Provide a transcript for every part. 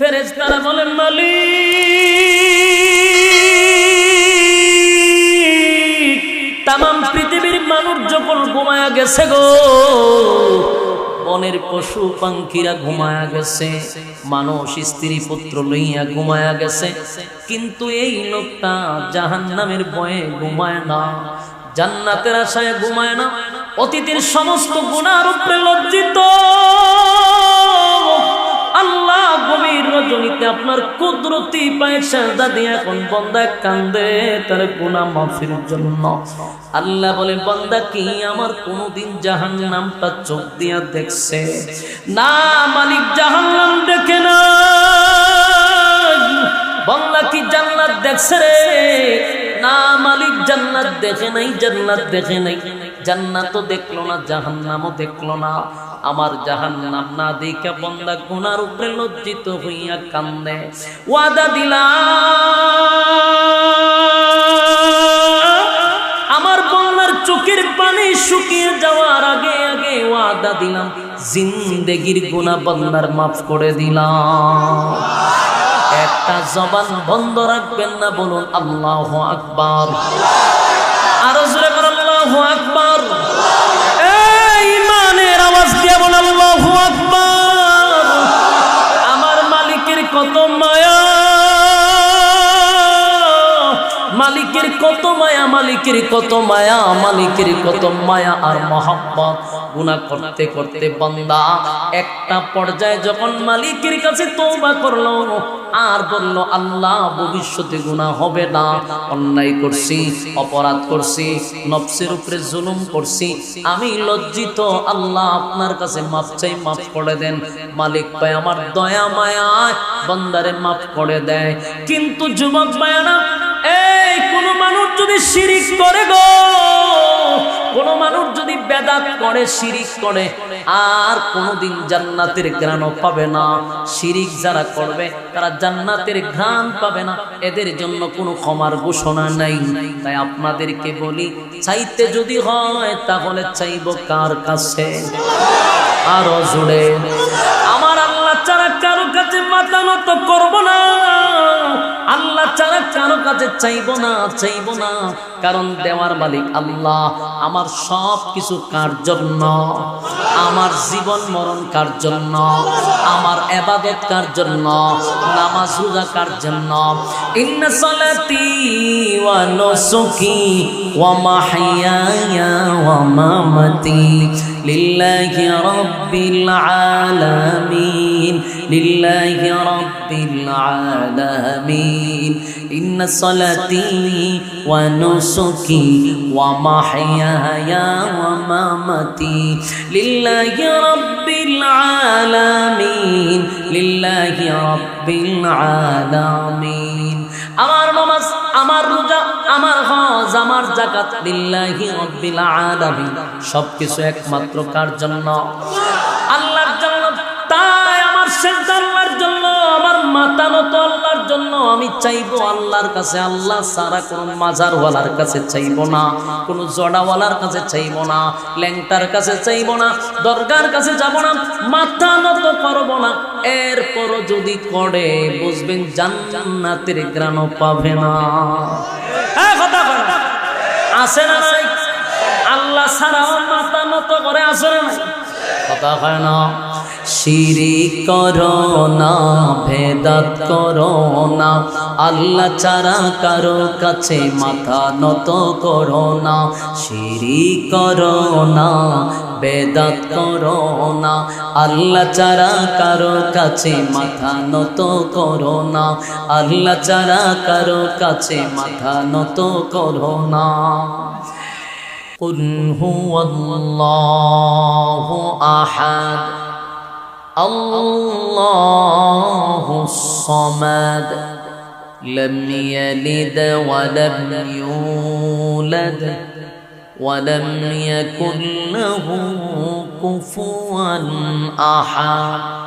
ফেরেশতারা বলেন, মালিক, তামাম পৃথিবীর মানুষ যখন ঘুমায়া গেছে গো, বনের পশু পাখিরা ঘুমায়া গেছে, মানুষ, স্ত্রী পুত্র লইয়া ঘুমায়া গেছে, কিন্তু এই লোকটা জাহান নামের বয়ে ঘুমায় না, জান্নাতের আশায় ঘুমায় না, অতীতের সমস্ত গুণার উপরে লজ্জিত। আল্লাহ গভীর রজনীতে আপনার কুদরতি পায়ে সাজদা দিয়ে এখন বন্দা কান্দে তার গুণা মাফির জন্য। আল্লাহ বলে, বন্দা কি আমার কোনোদিন জাহান নামটা চোখ দিয়া দেখছে? না, মালিক জাহান নাম দেখে না। বন্দা কি জান্নাত দেখছে রে? না, মালিক, জান্নাত দেখে নাই, জান্নাত দেখে নাই। জান্নাতও দেখল না, জাহান্নামও দেখল না। আমার জাহান্নাম না দেখে বন্দা গুনার উপরে লজ্জিত হইয়া কান্দে। ওয়াদা দিলাম। আমার বন্দার চোখের পানি শুকিয়ে যাওয়ার আগে আগে ওয়াদা দিলাম। জিন্দেগির গুনাহ বন্দার মাফ করে দিলাম। একটা জবান বন্ধ রাখবেন না বলুন, আল্লাহ আকবার। কত মায়া? মালিকের কত মায়া মালিকের কত মায়া মালিকের কত মায়া আর মহাব্বত। গুনাহ করতে করতে বান্দা একটা পর্যায়ে যখন মালিকের কাছে তওবা করল আর বলল, আল্লাহ, ভবিষ্যতে গুনাহ হবে না। অন্যায় করছি, অপরাধ করছি, নফসের উপরে জুলুম করছি। আমি লজ্জিত। আল্লাহ আপনার কাছে মাপ চাই মাফ করে দেন। মালিক পায় আমার দয়া, মায়া বন্দারে মাফ করে দেয়। কিন্তু যুবক মায়ানা এই কোন মানুষ যদি শিরিক করে গো কোন মানুষ যদি বেদাত করে, শিরিক করে, আর কোনদিন জান্নাতের ঘ্রাণ পাবে না। শিরিক যারা করবে, তারা জান্নাতের ঘ্রাণ পাবে না। এদের জন্য কোনো ক্ষমার ঘোষণা নাই। তাই আপনাদেরকে বলি, চাইতে যদি হয়, তাহলে চাইব কার কাছে? আরও জুড়ে আমার আল্লাহ ছাড়া কারও কাছে মাথা নত করব না। আল্লাহ ছাড়া কারও কাছে চাইব না চাইব না। কারণ দেওয়ার মালিক আল্লাহ। আমার সব কিছু কার জন্য? আমার জীবন মরণ কার জন্য? আমার এবাদত কার জন্য? নামাজ রোজা কার জন্য? ইন্না সালাতি ওয়া নুসুকি ওয়া মাহইয়ায়া ওয়া মামাতি লিল্লাহি রাব্বিল আলামিন, লিল্লাহি রাব্বিল আলামিন। ইন্না সালাতি ওয়া নুসুকি ওয়া মাহইয়ায়া ওয়া মামাতি লিল্লাহি রাব্বিল العالمين, لله رب العالمين. আমার নামাজ, আমার রোজা, আমার হজ, আমার জাকাত লিল্লাহি رب আলামিন। সবকিছু একমাত্র কার জন্য? মাথা নত আল্লাহর জন্য, আমি চাইব আল্লাহর কাছে, আল্লাহ সারা কোন মাজারওয়ালার কাছে চাইব না, কোন জড়াওয়ালার কাছে চাইব না, ল্যাংটার কাছে চাইব না, দরগার কাছে যাব না, মাথা নত করব না। এরপর যদি করে, বুঝবেন জান্নাতের গ্রাণ পাবে না। হ্যাঁ কথা আসে না আল্লাহ ছাড়াও মাথা নত করে আসে না কথা হয় না। শিরি করো না ভেদাত করো না আল্লাহ চারা কারো কাছে মাথা নত করো না শিরি করো না বেদাত করো না আল্লাহ চারা কারো কাছে মাথা নত করো না আল্লাহ চারা কারো কাছে মাথা নত করো না قل هو الله أحد الله الصمد لم يلد ولم يولد ولم يكن له كفوا أحد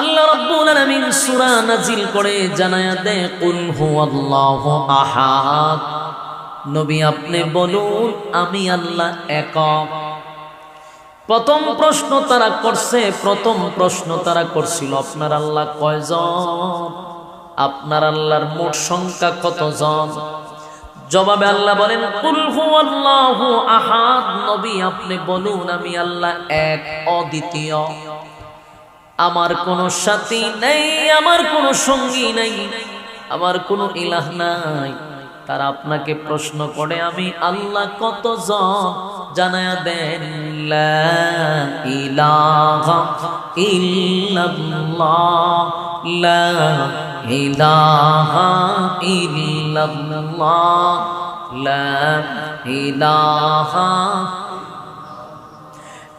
আল্লাহ রাব্বুল আলামিন সূরা নাজিল করে জানায়া দেয় কুল হুয়াল্লাহু আহাদ নবী আপনি বলুন আমি আল্লাহ একক প্রথম প্রশ্ন তারা করছে, প্রথম প্রশ্ন তারা করছিল, আপনার আল্লাহ কয়জন? আপনার আল্লাহর মোট সংখ্যা কতজন? জবাবে আল্লাহ বলেন হুয়াল্লাহু আহাদ। নবী, আপনি বলুন, আমি আল্লাহ এক, অদ্বিতীয়। আমার কোনো সাথী নেই, আমার কোনো সঙ্গী নেই, আমার কোনো ইলাহ নাই। তারা আপনাকে প্রশ্ন করে, আমি আল্লাহ কতজন? জানায়া দেন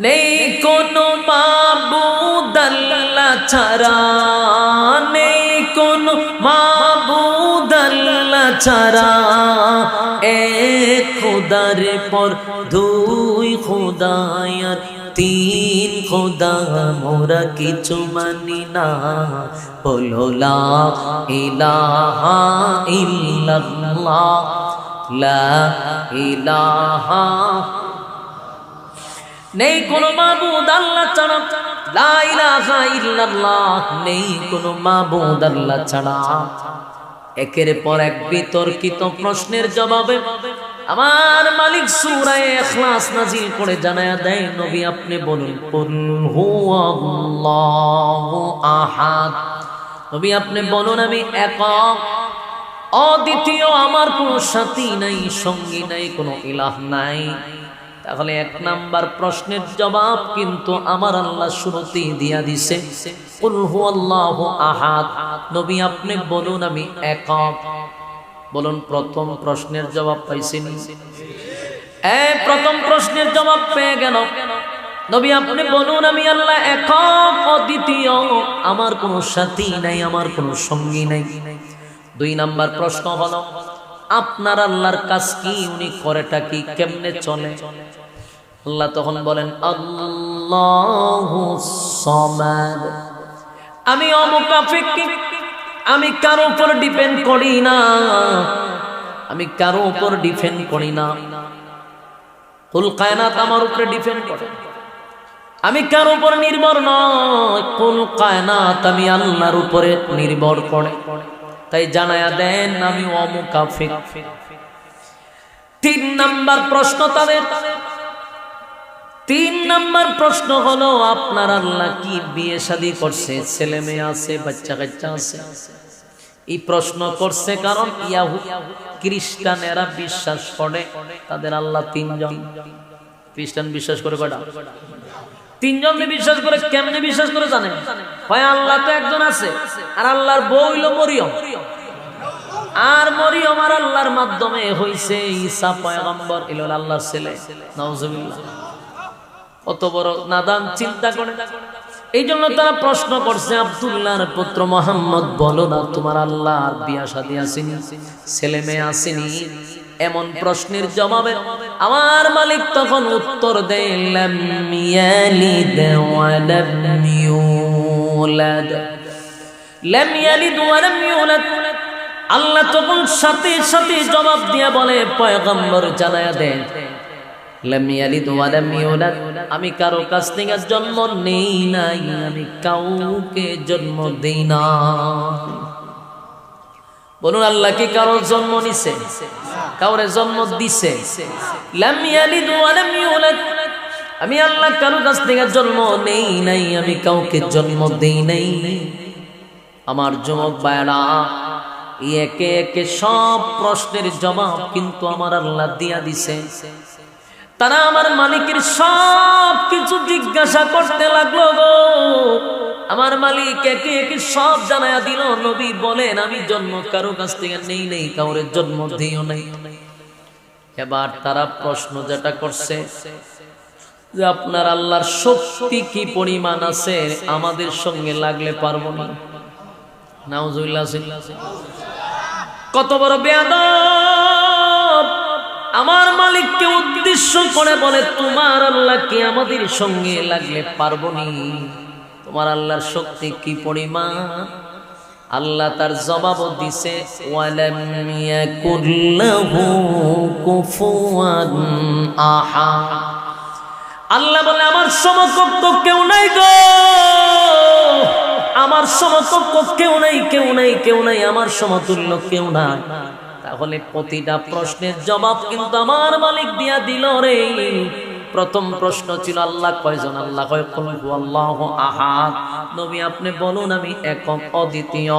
নেই কোনো মাবুদ আল্লাহ ছাড়া নেই কোনো মাবুদ ছাড়া এক খোদার পর দুই খোদায়ার তিন খোদা, মোরা কিছু মানি না। বলো, লা ইলাহা নেই কোনো মাবুদ আল্লাহ ছাড়া, লা ইলাহা নেই কোনো মাবুদ আল্লাহ ছাড়া। একের পর এক বিতর্কিত প্রশ্নের জবাবে আমার মালিক সূরায়ে ইখলাস নাজিল করে জানায়া দেয়, নবী, আপনি বলুন, কুল আহাদ। নবী, আপনি বলুন, আমি একক, অদ্বিতীয়, আমার কোনো সাথী নাই, সঙ্গী নাই, কোনো ইলাহ নাই। তাহলে এক নাম্বার প্রশ্নের জবাব কিন্তু আমার আল্লাহ শুরুতেই দিয়া দিছে। আহাদ। নবী আপনি বলুন, আমি একক। বলুন, প্রথম প্রশ্নের জবাব পাইছেন? প্রথম প্রশ্নের জবাব পেয়ে গেল। নবী আপনি বলুন, আমি আল্লাহ একক অদ্বিতীয় আমার কোনো সাথী নাই, আমার কোনো সঙ্গী নাই। দুই নাম্বার প্রশ্ন হলো আপনার আল্লাহর কাজ কি? উনি করেটা কি? কেমনে চলে? আল্লাহ তখন বলেন আমি অমুকাফিক। আমি কারও উপর ডিপেন্ড করি না। আমি কারও উপর ডিপেন্ড করি না। কুল কায়নাত আমার উপরে ডিপেন্ড করে। আমি কারও উপর নির্ভর নয়। কুল কায়নাত আমি আল্লাহর উপরে নির্ভর করে। তাই জানায়া দেন আমি অমুকাফিক। তিন নাম্বার প্রশ্ন তাদের। তিন নাম্বার প্রশ্ন হলো, আপনার আল্লাহ কি বিয়ে শাদী করছে? ছেলে মেয়ে আছে, বাচ্চা কাচ্চা আছে? এই প্রশ্ন করছে কারণ ইয়াহু খ্রিস্টানেরা বিশ্বাস করে, তাদের আল্লাহ তিনজন। খ্রিস্টান বিশ্বাস করে কটা তিনজন বিশ্বাস করে কেমনে বিশ্বাস করে জানে? হয় আল্লাহ তো একজন আছে, আর আল্লাহর বউ হইল মরিয়ম। আর মরিয়ম আর আল্লাহর মাধ্যমে হইছে ঈসা পয়গম্বর এলো আল্লাহর ছেলে। নাউজুবিল্লাহ। কত বড় নাদান চিন্তা করে। এই জন্য তারা প্রশ্ন করছে, আব্দুল্লাহর পুত্র মোহাম্মদ বলো না, তোমার আল্লাহ আর বিয়া শাদী আসেনি, ছেলে মেয়ে আসেনি। এমন প্রশ্নের জবাবে আমার মালিক তখন উত্তর আল্লাহ তখন সাথে সাথে জবাব দিয়া বলে, পয়গম্বর জানায়া দেন আমি কারও কাছ থেকে জন্ম নেই নাই, আমি কাউকে জন্ম দেই না বলুন, আল্লাহ কি কারও জন্ম নিছে? কাউরে জন্ম দিছে? আমি আল্লাহ কারও কাছ থেকে জন্ম নেই নাই, আমি কাউকে জন্ম দেই নাই। আমার যুবক বায়রা একে একে সব প্রশ্নের জবাব কিন্তু আমার আল্লাহ দিয়া দিছে। তারা আমার মালিকের সব কিছু জিজ্ঞাসা করতে লাগল গো। আমার মালিক একে একে সব জানায়া দিল, নবী বলেন, আমি জন্ম কারও কাছ থেকে নেই নেই কাউরের জন্ম দিও নেই। এবার তারা প্রশ্ন যেটা করছে, যে আপনার আল্লাহর শক্তি কি পরিমাণ আছে, আমাদের সঙ্গে লাগলে পারব না। নাউজুবিল্লাহ কত বড় বেয়াদব! আমার মালিককে উদ্দেশ্য করে বলে, তোমার আল্লাহ কি আমাদের সঙ্গে লাগলে পারব নি? তোমার আল্লাহর শক্তি কি পরিমাণ? আল্লাহ তার জবাব দিছে আল্লাহ বলে, আমার সমকক্ষ কেউ নাই গো। আমার সমকক্ষ কেউ নাই কেউ নাই কেউ নাই, আমার সমতুল্য কেউ নাই। তাহলে প্রতিটা প্রশ্নের জবাব কিন্তু আমার মালিক দিয়া দিল রে। প্রথম প্রশ্ন ছিল, আল্লাহ কয়জন? আল্লাহ কয় আল্লাহ আহাদ। নবী আপনি বলুন, আমি একক, অদ্বিতীয়।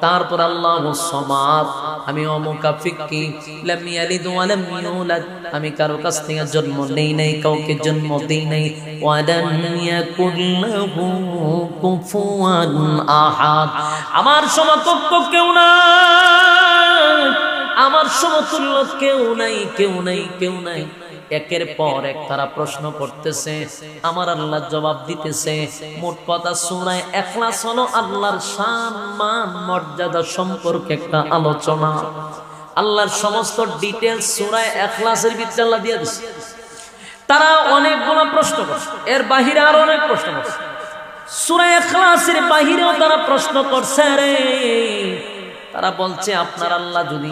তারপর আল্লাহ সমাদ। আমি অমুকাফিকি ইউলাদ। আমি কারও কাছ থেকে জন্ম নেই নাই, কাউকে জন্ম দেই নাই। আহাদ। আমার সমকক্ষ কেউ নাই। আমার সমতুল্য কেউ নাই কেউ নাই কেউ নাই। একের পর এক তারা প্রশ্ন করতেছে, আমার আল্লাহ জবাব দিতেছে, মোট কথা শোনায় এখলাস হলো আল্লাহর সম্মান মর্যাদা সম্পর্কে একটা আলোচনা। আল্লাহর সমস্ত ডিটেলস সুরায় এখলাসের ভিতরে আল্লাহ দিয়ে দিচ্ছে তারা অনেকগুলো প্রশ্ন করছে, এর বাহিরে আরও অনেক প্রশ্ন করছে। সুরায় এখলাসের বাহিরেও তারা প্রশ্ন করছে রে তারা বলছে, আপনার আল্লাহ যদি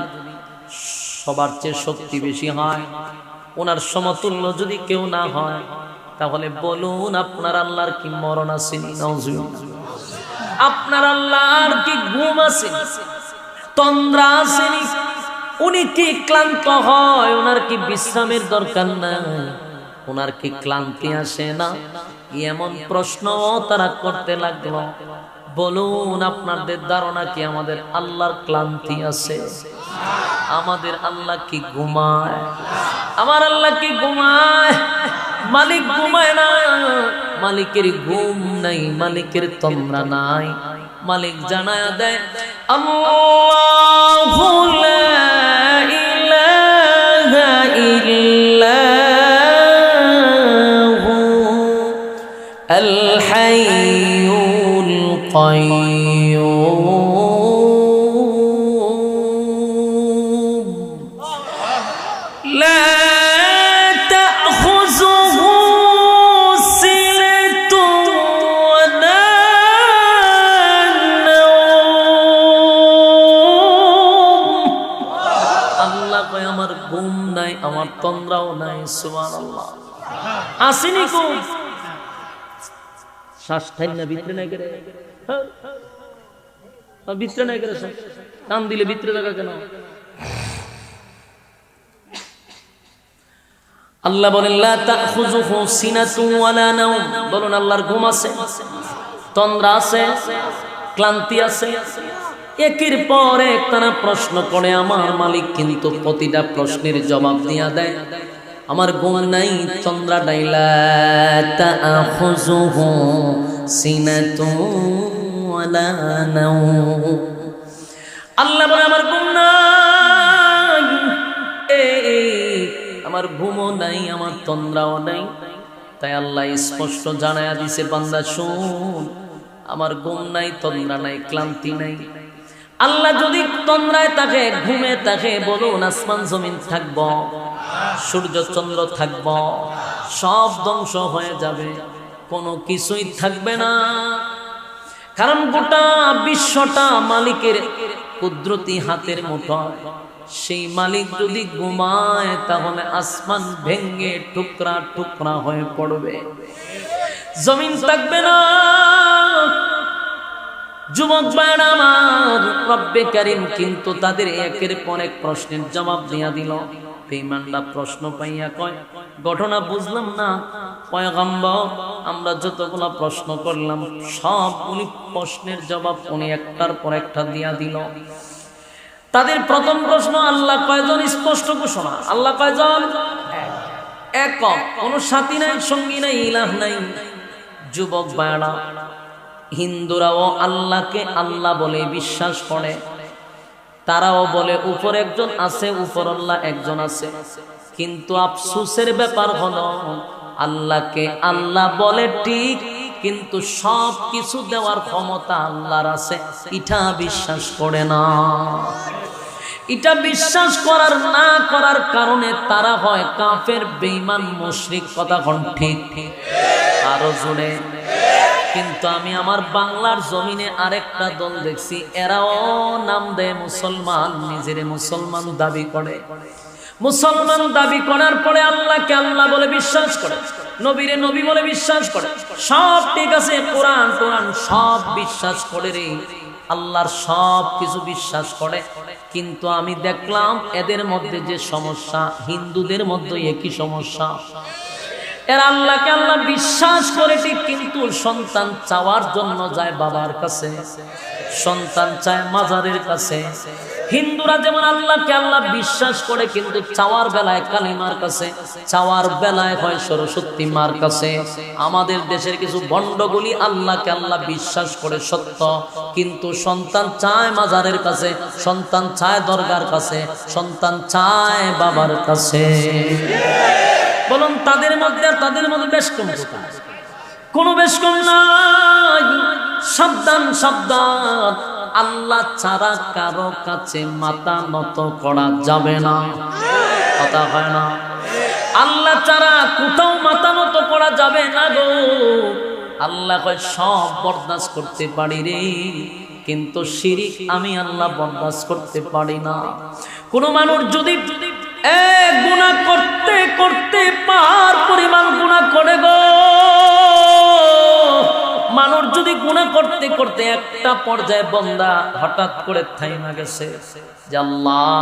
সবার চেয়ে শক্তি বেশি হয়। ওনার সমতুল্য যদি কেউ না হয়, তাহলে বলুন আপনার আল্লাহর কি মরণ আছে? আপনার আল্লাহর কি ঘুম আছে? তন্দ্রা আসেনি উনি কি ক্লান্ত হয়? ওনার কি বিশ্রামের দরকার নাই? ওনার কি ক্লান্তি আসে না? এমন প্রশ্ন তারা করতে লাগল। বলুন, আপনাদের ধারণা কি? আমাদের আল্লাহর ক্লান্তি আছে। আমাদের আল্লাহ কি ঘুমায়? আমার আল্লাহ কি ঘুমায়? মালিক ঘুমায় না। মালিকের ঘুম নাই, মালিকের তন্দ্রা নাই। মালিক জানায় দেয়, আল্লাহু লা ইলাহা ইল্লাহু হাইয়ুল قيوم لا تأخذه سنة ولا نوم আল্লাহ কয় আমার ঘুম নাই আমার তন্দ্রাও নাই সুবহান আল্লাহ আসেনি ঘুম শ্বাস ঠাই না ভিতরে নাই করে হ্যাঁ। আর নাই শ্বাস। টান দিলে কেন? আল্লাহ বলেন নাওম। বলুন, আল্লাহর ঘুম আছে? তন্দ্রা আছে? ক্লান্তি আছে? একের পর এক তারা প্রশ্ন করে, আমার মালিক কিন্তু প্রতিটা প্রশ্নের জবাব দিয়া দেয়। আমার ঘুম নাই, চন্দ্রা ডাইলা আল্লাহ আমার ঘুম নাই। আমার ঘুমও নাই, আমার তন্দ্রাও নাই। তাই আল্লাহ স্পষ্ট জানায়া দিছে, বান্দা, শুন, আমার ঘুম নাই তন্দ্রা নাই, ক্লান্তি নাই। আল্লাহ যদি তন্দ্রায় তাকে ঘুমে তাকে বলুন, আসমান জমিন থাকব। সূর্য চন্দ্র থাকব, সব ধ্বংস হয়ে যাবে, কোনো কিছুই থাকবে না। কারণ গোটা বিশ্বটা মালিকের কুদরতি হাতের মুঠোয় সেই মালিক যদি ঘুমায়, তাহলে আসমান ভেঙ্গে টুকরা টুকরা হয়ে পড়বে। জমিন থাকবে না। যুবক আমার, রব্বে কারিম কিন্তু তাদের একের পর এক প্রশ্নের জবাব দিয়া দিল। বেঈমানরা প্রশ্ন পাইয়া কয়, ঘটনা বুঝলাম না। পয়গম্বর, আমরা যতগুলা প্রশ্ন করলাম, সব উনি প্রশ্নের জবাব উনি একটার পর একটা দিয়া দিল। তাদের প্রথম প্রশ্ন, আল্লাহ কয়জন? স্পষ্ট ঘোষণা। আল্লাহ কয়জন? একক। কোন সাথী নাই, সঙ্গী নাই, ইলাহ নাই। যুবক বায়না হিন্দুরাও আল্লাহকে আল্লাহ বলে বিশ্বাস করে। তারাও বলে, উপর একজন আছে, উপর আল্লাহ একজন আছে। কিন্তু আফসুসের ব্যাপার হলো, আল্লাহকে আল্লাহ বলে ঠিক, কিন্তু সব কিছু দেওয়ার ক্ষমতা আল্লাহর আছে। ইটা বিশ্বাস করে না। এটা বিশ্বাস করার, না করার কারণে তারা হয় কাফের, বেঈমান, মুশরিক, কথা ঠিক। আরও জোরে। কিন্তু আমি আমার বাংলার জমিনে আরেকটা দল দেখছি, এরাও নাম দেয় মুসলমান, নিজের মুসলমান দাবি করে। মুসলমান দাবি করার পরে আল্লাহকে আল্লাহ বলে বিশ্বাস করে, নবীরে নবী বলে বিশ্বাস করে। সব ঠিক আছে, কোরআন কোরআন সব বিশ্বাস করে রে। আল্লাহর সব কিছু বিশ্বাস করে। কিন্তু আমি দেখলাম এদের মধ্যে যে সমস্যা, হিন্দুদের মধ্যে একই সমস্যা। এরা আল্লাহকে আল্লাহ বিশ্বাস করে ঠিক কিন্তু সন্তান চাওয়ার জন্য যায় বাবার কাছে, সন্তান চায় মাজারের কাছে। হিন্দুরা যেমন আল্লাহকে আল্লাহ বিশ্বাস করে কিন্তু চাওয়ার বেলায় কালিমার কাছে, চাওয়ার বেলায় হয় সরস্বতী মার কাছে। আমাদের দেশের কিছু বন্ডগুলি আল্লাহকে আল্লাহ বিশ্বাস করে সত্য, কিন্তু সন্তান চায় মাজারের কাছে, সন্তান চায় দরগার কাছে, সন্তান চায় বাবার কাছে। বলুন, তাদের মধ্যে তাদের মধ্যে বেশ কম? কোনো বেশ কম নাই? সাবধান সাবধান। আল্লাহ ছাড়া কারও কাছে মাথা নত করা যাবে না। কথা হয় না? আল্লাহ ছাড়া কোথাও মাথা নত করা যাবে না গো। আল্লাহ কয়, সব বরদাস্ত করতে পারি রে। কিন্তু শিরিক আমি আল্লাহ বরদাস্ত করতে পারি না। কোনো মানুষ যদি এক গুণা করতে করতে পার পরিমাণ গুণা করে গো। মানুষ যদি গুণা করতে করতে একটা পর্যায়ে বন্দা হঠাৎ করে থাইমা গেছে, যে আল্লাহ,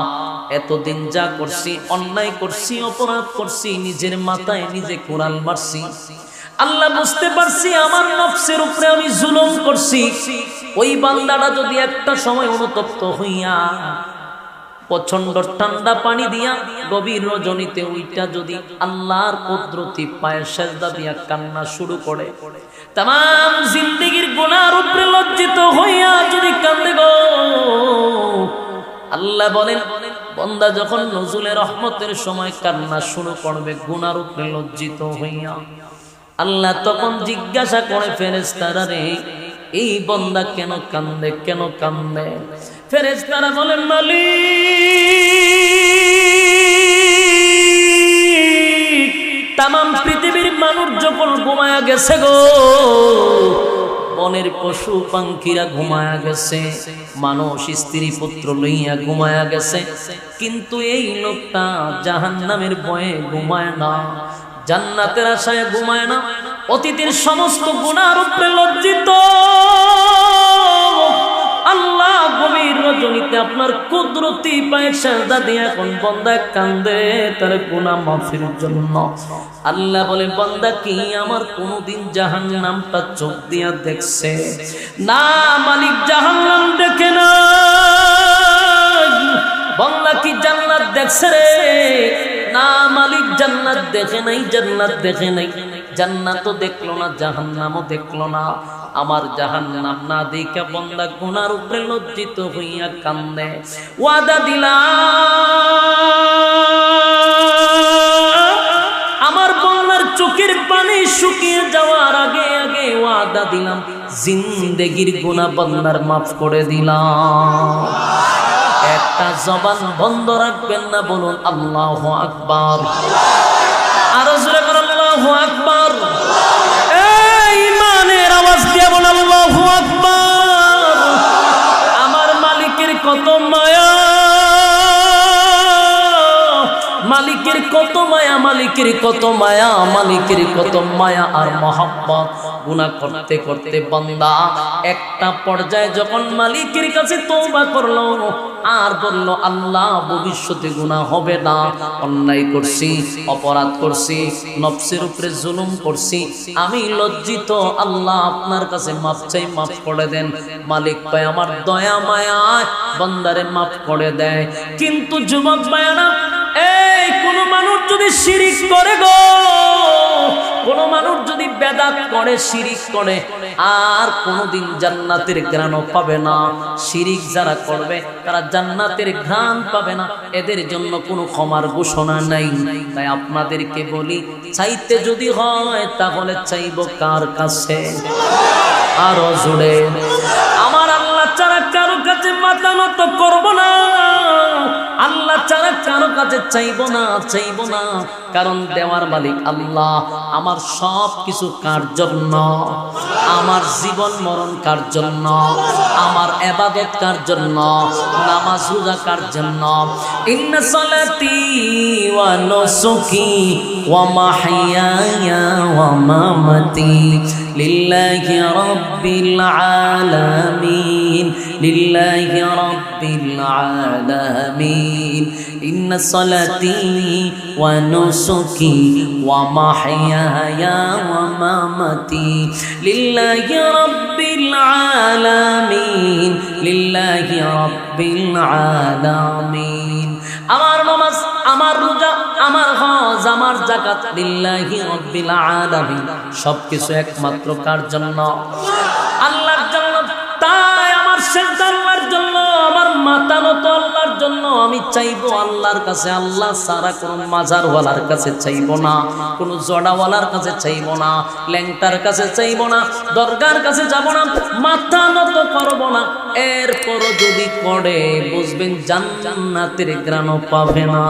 এতদিন যা করছি, অন্যায় করছি, অপরাধ করছি, নিজের মাথায় নিজে কোরআন মারছি, আল্লাহ বুঝতে পারছি আমার নফসের উপরে আমি জুলুম করছি। ওই বান্দাটা যদি একটা সময় অনুতপ্ত হইয়া প্রচণ্ড ঠান্ডা পানি দিয়া গভীর রজনীতে ওইটা যদি আল্লাহর কুদরতি পায়ের সেজদা দিয়া কান্না শুরু করে। তাম জিন্দিগির গুনার উপরে লজ্জিত হইয়া যদি কান্দে গো। আল্লাহ বলেন, বন্দা যখন নজুলের রহমতের সময় কান্না শুরু করবে, গুনার উপরে লজ্জিত হইয়া। আল্লাহ তখন জিজ্ঞাসা করে ফেরেস্তারা রে, এই বন্দা কেন কান্দে কেন কান্দে? ফেরেস্তারা বলেন, মালিক তাম পৃথিবীর মানুষ যখন ঘুমায়া গেছে গো, বনের পশু পাখিরা ঘুমায়া গেছে, মানুষ, স্ত্রী পুত্র লইয়া ঘুমায়া গেছে, কিন্তু এই লোকটা জাহান নামের বয়ে ঘুমায় না, জান্নাতের আশায় ঘুমায় না, অতীতের সমস্ত গুণার উপরে লজ্জিত। গভীর রজনীতে আপনার কুদরতি পায়ে সাজদা দিয়ে এখন বন্দা কান্দে তার গুনাহ মাফির জন্য। আল্লাহ বলে বন্দা কি আমার কোনদিন জাহান্নামটা চোখ দিয়া দেখছে? না, মালিক, জাহান্নাম দেখে না বন্দা কি জান্নাত দেখছে রে? না, মালিক, জান্নাত দেখে নাই, জান্নাত দেখে নাই। জান্নাতও দেখল না, জাহান্নামও দেখল না। আমার জাহান্নাম না দেখে বন্দা গুনার উপরে লজ্জিত হইয়া কান্দে। ওয়াদা দিলা আমার বন্যার চোখের পানি শুকিয়ে যাওয়ার আগে আগে ওয়াদা দিলাম। জিন্দেগির গুণা বন্দার মাফ করে দিলাম। একটা জবান বন্ধ রাখবেন না বলুন, আল্লাহ আকবার। কত মায়া? মালিকের কত মায়া মালিকের কত মায়া মালিকের কত মায়া আর মহাব্বত। গুনাহ করতে করতে বান্দা একটা পর্যায়ে যখন মালিকের কাছে তওবা করল আর বলল, আল্লাহ, ভবিষ্যতে গুনাহ হবে না। অন্যায় করছি, অপরাধ করছি, নফসের উপরে জুলুম করছি। আমি লজ্জিত। আল্লাহ আপনার কাছে মাপ চাই মাফ করে দেন। মালিক পায়, আমার দয়া, মায়া বন্দারে মাফ করে দেয়। কিন্তু যুবক মায়ানা এই কোন মানুষ যদি শিরিক করে গো কোন মানুষ যদি বেদাত করে, শিরিক করে, আর কোনদিন জান্নাতের ঘ্রাণ পাবে না। শিরিক যারা করবে, তারা জান্নাতের ঘ্রাণ পাবে না। এদের জন্য কোনো ক্ষমার ঘোষণা নাই। তাই আপনাদেরকে বলি, চাইতে যদি হয়, তাহলে চাইব কার কাছে? আরও জুড়ে আমার আল্লাহ ছাড়া কারও কাছে মাথা নত করব না। আল্লাহ ছাড়া কাছে চাইব না চাইব না। কারণ দেওয়ার মালিক আল্লাহ। আমার সব কিছু কার জন্য? আমার জীবন মরণ কার জন্য? আমার এবাদত কার জন্য? নামাজ রোজা কার জন্য? ইন্না সালাতি ওয়া নুসুকি ওয়া মাহইয়ায়া ওয়া মামাতি। লিল্লাহি রাব্বিল আলামিন লিল্লাহি রাব্বিল আলামিন ইন্না সালাতি ওয়া নুসুকি ওয়া মাহইয়ায়া ওয়া মামাতি লিল্লাহি রাব্বিল আলামিন লিল্লাহি রাব্বিল আলামিন আমার নামাজ, আমার রোজা আমার হজ, আমার জাকাত লিল্লাহি রাব্বিল আলামিন। সবকিছু একমাত্র কার জন্য? আল্লাহর জন্য। তাই আমার সেজদা আল্লাহর জন্য আমার তো আল্লাহর জন্য, আমি চাইব আল্লাহর কাছে, আল্লাহ সারা কোন মাজারওয়ালার কাছে চাইব না, কোন জড়াওয়ালার কাছে চাইব না, ল্যাংটার কাছে চাইব না, দরগার কাছে যাব না মাথা নত করব না। এরপর যদি করে বুঝবেন জান্নাতের গ্রাণ পাবে না।